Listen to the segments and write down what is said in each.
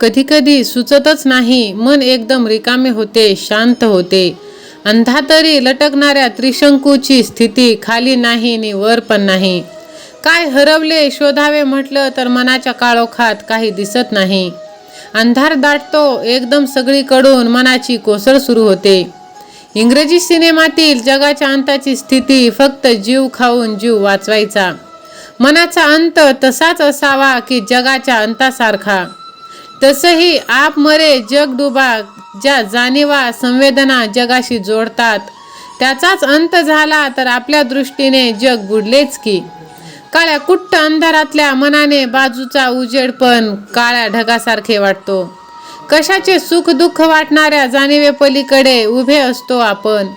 कधीकधी सुचतच नाही. मन एकदम रिकामे होते शांत होते. अंधातरी लटकणाऱ्या त्रिशंकूची स्थिती खाली नाही नि वर पण नाही. काय हरवले शोधावे म्हटलं तर मनाच्या काळोखात काही दिसत नाही. अंधार दाटतो एकदम सगळीकडून मनाची कोसळ सुरू होते. इंग्रजी सिनेमातील जगाच्या अंताची स्थिती फक्त जीव खाऊन जीव वाचवायचा. मनाचा अंत तसाच असावा की जगाच्या अंतासारखा. तसंही आप मरे जग डुबा ज्या जाणीवा संवेदना जगाशी जोडतात त्याचाच अंत झाला तर आपल्या दृष्टीने जग बुडलेच की. काळ्या कुट्ट अंधारातल्या मनाने बाजूचा उजेड पण काळ्या ढगासारखे वाटतो. कशाचे सुख दुःख वाटणाऱ्या जाणीवे पलीकडे उभे असतो आपण.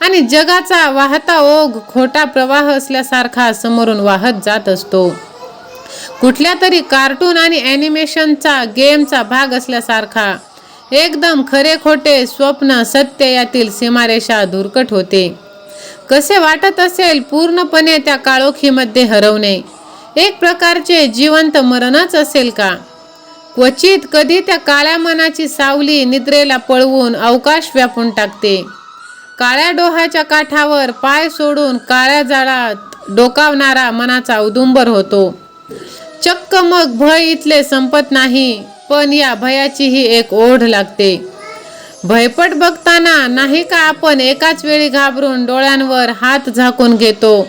आणि जगाचा वाहता ओघ खोटा प्रवाह असल्यासारखा समोरून वाहत जात असतो. कुठल्या तरी कार्टून आणि ॲनिमेशनचा गेमचा भाग असल्यासारखा. एकदम खरे खोटे स्वप्न सत्य यातील सीमारेषा धुरकट होते. कसे वाटत असेल पूर्णपणे त्या काळोखीमध्ये हरवणे? एक प्रकारचे जिवंत मरणच असेल का? क्वचित कधी त्या काळ्या मनाची सावली निद्रेला पळवून अवकाश व्यापून टाकते. काळ्या डोहाच्या काठावर पाय सोडून काळ्या जाळात डोकावणारा मनाचा उदुंबर होतो. चक्क मग भय इथले संपत नाही पण या भयाचीही एक ओढ लागते. भयपट बघताना नाही का आपण एकाच वेळी घाबरून डोळ्यांवर हात झाकून घेतो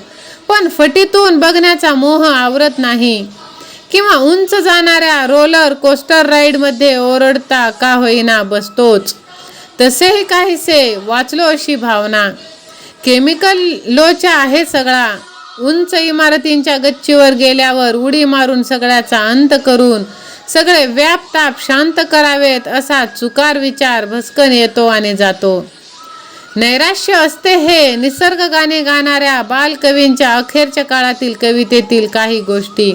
पण फटीतून बघण्याचा मोह आवरत नाही. किंवा उंच जाणाऱ्या रोलर कोस्टर राईडमध्ये ओरडता का होईना बसतोच. तसेही काहीसे वाचलो अशी भावना. केमिकल लोचा आहे सगळा उंच इमारतींच्या गच्चीवर गेल्यावर उडी मारून सगळ्याचा अंत करून सगळे व्यापताप शांत करावेत असा चुकार विचार भस्कन येतो आणि जातो. नैराश्य असते हे निसर्ग गाणे गाणाऱ्या बालकवींच्या अखेरच्या काळातील कवितेतील काही गोष्टी.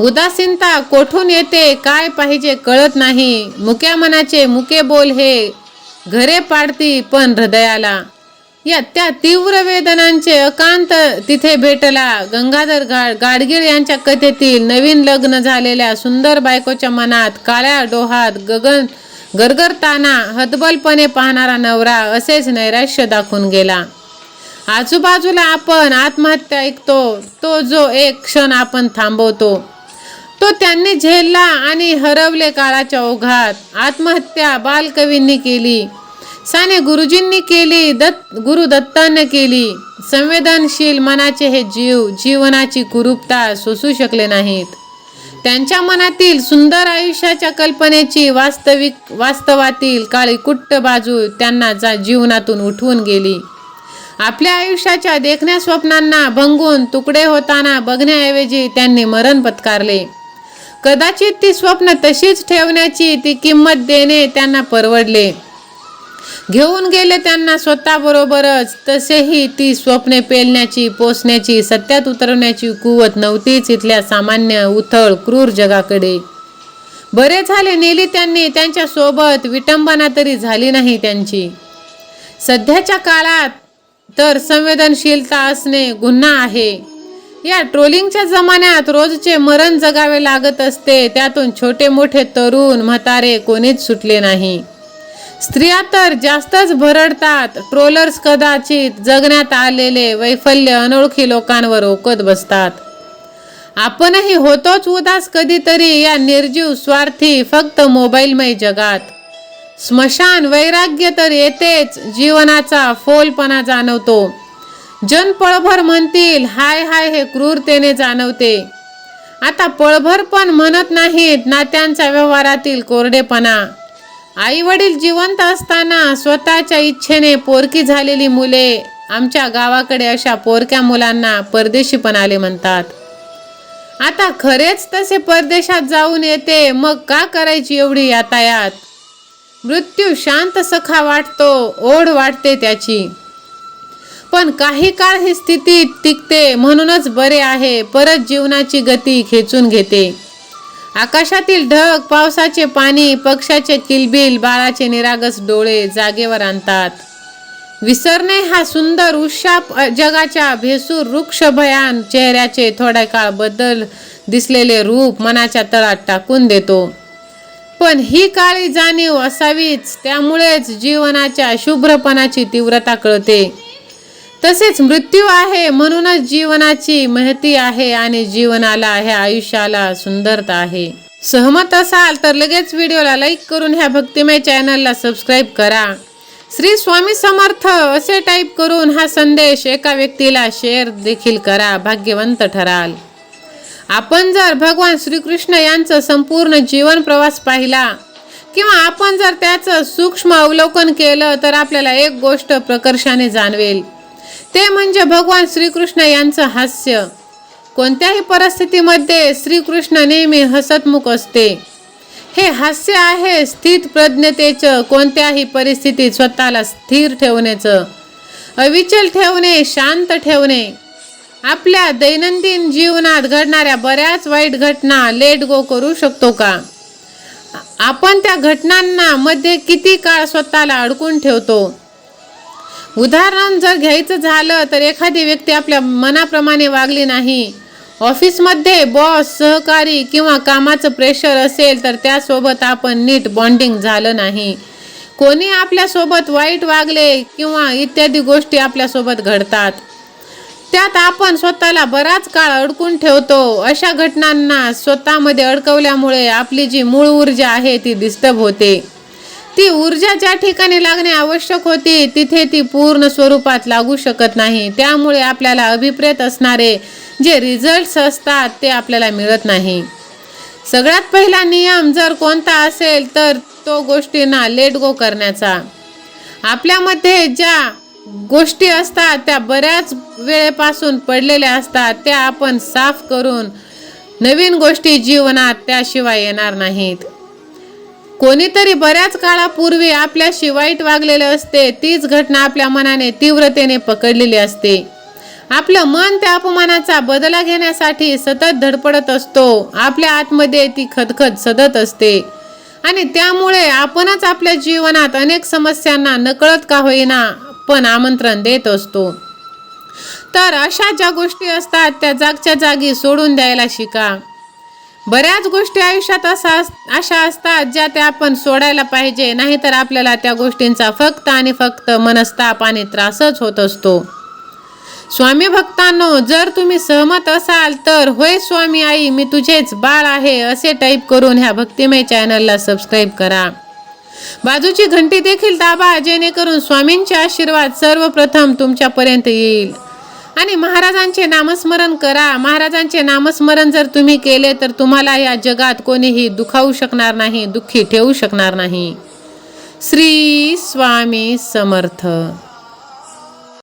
उदासीनता कोठून येते काय पाहिजे कळत नाही. मुक्या मनाचे मुके बोल हे घरे पाडती पण हृदयाला. या त्या तीव्र वेदनांचे अकांत तिथे भेटला. गंगाधर गाडगीळ यांच्या कथेतील नवीन लग्न झालेल्या सुंदर बायकोच्या मनात काळ्या डोहात गगन गरगरताना हतबलपणे पाहणारा नवरा असेच नैराश्य दाखवून गेला. आजूबाजूला आपण आत्महत्या ऐकतो. तो जो एक क्षण आपण थांबवतो. तो त्यांनी झेलला आणि हरवले काळाच्या ओघात. आत्महत्या बालकवींनी केली. साने गुरुजींनी केली दत्त गुरु दत्ताने केली. संवेदनशील मनाचे हे जीव जीवनाची कुरूपता सोसू शकले नाहीत. त्यांच्या मनातील सुंदर आयुष्याच्या कल्पनेची वास्तविक वास्तवातील काळी कुट्ट बाजू त्यांना जा जीवनातून उठवून गेली. आपल्या आयुष्याच्या देखण्या स्वप्नांना भंगून तुकडे होताना बघण्याऐवजी त्यांनी मरण पत्कारले. कदाचित ती स्वप्न तशीच ठेवण्याची ती किंमत देणे त्यांना परवडले. घेऊन गेले त्यांना स्वतःबरोबरच. तसेही ती स्वप्ने पेलण्याची पोसण्याची सत्यात उतरवण्याची कुवत नव्हतीच इथल्या सामान्य उथळ क्रूर जगाकडे. बरे झाले नेली त्यांनी त्यांच्यासोबत विटंबना तरी झाली नाही त्यांची. सध्याच्या काळात तर संवेदनशीलता असणे गुन्हा आहे. या ट्रोलिंगच्या जमान्यात रोजचे मरण जगावे लागत असते त्यातून छोटे मोठे तरुण म्हातारे कोणीच सुटले नाही. स्त्रिया तर जास्तच भरडतात. ट्रोलर्स कदाचित जगण्यात आलेले वैफल्य अनोळखी लोकांवर ओकत बसतात. आपणही होतोच उदास कधीतरी या निर्जीव स्वार्थी फक्त मोबाईलमय जगात. स्मशान वैराग्य तर येतेच जीवनाचा फोलपणा जाणवतो. जन पळभर म्हणतील हाय हाय हे क्रूरतेने जाणवते. आता पळभर पण म्हणत नाहीत नात्यांच्या व्यवहारातील कोरडेपणा. आई वडील जिवंत असताना स्वतःच्या इच्छेने पोरकी झालेली मुले आमच्या गावाकडे अशा पोरक्या मुलांना परदेशीपणाले म्हणतात. आता खरेच तसे परदेशात जाऊन येते मग का करायची एवढी यातायात? मृत्यू शांत सखा वाटतो ओढ वाटते त्याची. पण काही काळ ही स्थिती टिकते म्हणूनच बरे आहे परत जीवनाची गती खेचून घेते. आकाशातील ढग पावसाचे पाणी पक्षाचे किलबिल बाळाचे निरागस डोळे जागेवर आणतात. विसरणे हा सुंदर उशाप जगाच्या भेसूर वृक्ष भयान चेहऱ्याचे थोड्या काळ बदल दिसलेले रूप मनाच्या तळात टाकून देतो. पण ही काळी जाणीव असावीच त्यामुळेच जीवनाच्या शुभ्रपणाची तीव्रता कळते. तसेच मृत्यू आहे म्हणूनच जीवनाची महती आहे आणि जीवनाला ह्या आयुष्याला सुंदरता आहे. सहमत असाल तर लगेच व्हिडिओला लाईक करून ह्या भक्तिमय चॅनलला सबस्क्राईब करा. श्री स्वामी समर्थ असे टाईप करून हा संदेश एका व्यक्तीला शेअर देखील करा भाग्यवंत ठराल. आपण जर भगवान श्रीकृष्ण यांचं संपूर्ण जीवन प्रवास पाहिला किंवा आपण जर त्याचं सूक्ष्म अवलोकन केलं तर आपल्याला एक गोष्ट प्रकर्षाने जाणवेल. ते म्हणजे भगवान श्रीकृष्ण यांचं हास्य. कोणत्याही परिस्थितीमध्ये श्रीकृष्ण नेहमी हसतमुख असते. हे हास्य आहे स्थित प्रज्ञतेचं कोणत्याही परिस्थितीत स्वतःला स्थिर ठेवण्याचं. अविचल ठेवणे शांत ठेवणे. आपल्या दैनंदिन जीवनात घडणाऱ्या बऱ्याच वाईट घटना लेट गो करू शकतो का? आपण त्या घटनांना मध्ये किती काळ स्वतःला अडकून ठेवतो? उदाहरण जर घ्यायचं झालं तर एखादी व्यक्ती आपल्या मनाप्रमाणे वागली नाही. ऑफिसमध्ये बॉस सहकारी किंवा कामाचं प्रेशर असेल तर त्यासोबत आपण नीट बॉन्डिंग झालं नाही. कोणी आपल्यासोबत वाईट वागले किंवा इत्यादी गोष्टी आपल्यासोबत घडतात. त्यात आपण स्वतःला बराच काळ अडकून ठेवतो. अशा घटनांना स्वतःमध्ये अडकवल्यामुळे आपली जी मूळ ऊर्जा आहे ती डिस्टर्ब होते. ती ऊर्जा ज्या ठिकाणी लागणे आवश्यक होती तिथे ती पूर्ण स्वरूपात लागू शकत नाही. त्यामुळे आपल्याला अभिप्रेत असणारे जे रिझल्ट्स असतात ते आपल्याला मिळत नाही. सगळ्यात पहिला नियम जर कोणता असेल तर तो गोष्टींना लेट गो करण्याचा. आपल्यामध्ये ज्या गोष्टी असतात त्या बऱ्याच वेळेपासून पडलेल्या असतात त्या आपण साफ करून नवीन गोष्टी जीवनात त्याशिवाय येणार नाहीत. कोणीतरी बऱ्याच काळापूर्वी आपल्याशी वाईट वागलेले असते तीच घटना आपल्या मनाने तीव्रतेने पकडलेली असते. आपलं मन त्या अपमानाचा बदला घेण्यासाठी सतत धडपडत असतो आपल्या आतमध्ये ती खदखद सदत असते. आणि त्यामुळे आपणच आपल्या जीवनात अनेक समस्यांना नकळत का होईना पण आमंत्रण देत असतो. तर अशा ज्या गोष्टी असतात त्या जागच्या जागी सोडून द्यायला शिका. बऱ्याच गोष्टी आयुष्यात असा अशा असतात ज्या त्या आपण सोडायला पाहिजे. नाहीतर आपल्याला त्या गोष्टींचा फक्त आणि फक्त मनस्ताप आणि त्रासच होत असतो. स्वामी भक्तांनो जर तुम्ही सहमत असाल तर होय स्वामी आई मी तुझेच बाळ आहे असे टाईप करून ह्या भक्तिमय चॅनलला सबस्क्राईब करा. बाजूची घंटी देखील दाबा जेणेकरून स्वामींचे आशीर्वाद सर्वप्रथम तुमच्यापर्यंत येईल. आणि महाराजांचे नामस्मरण करा. महाराजांचे नामस्मरण जर तुम्ही केले तर तुम्हाला या जगात कोणीही दुखावू शकणार नाही दुःखी ठेवू शकणार नाही. श्री स्वामी समर्थ.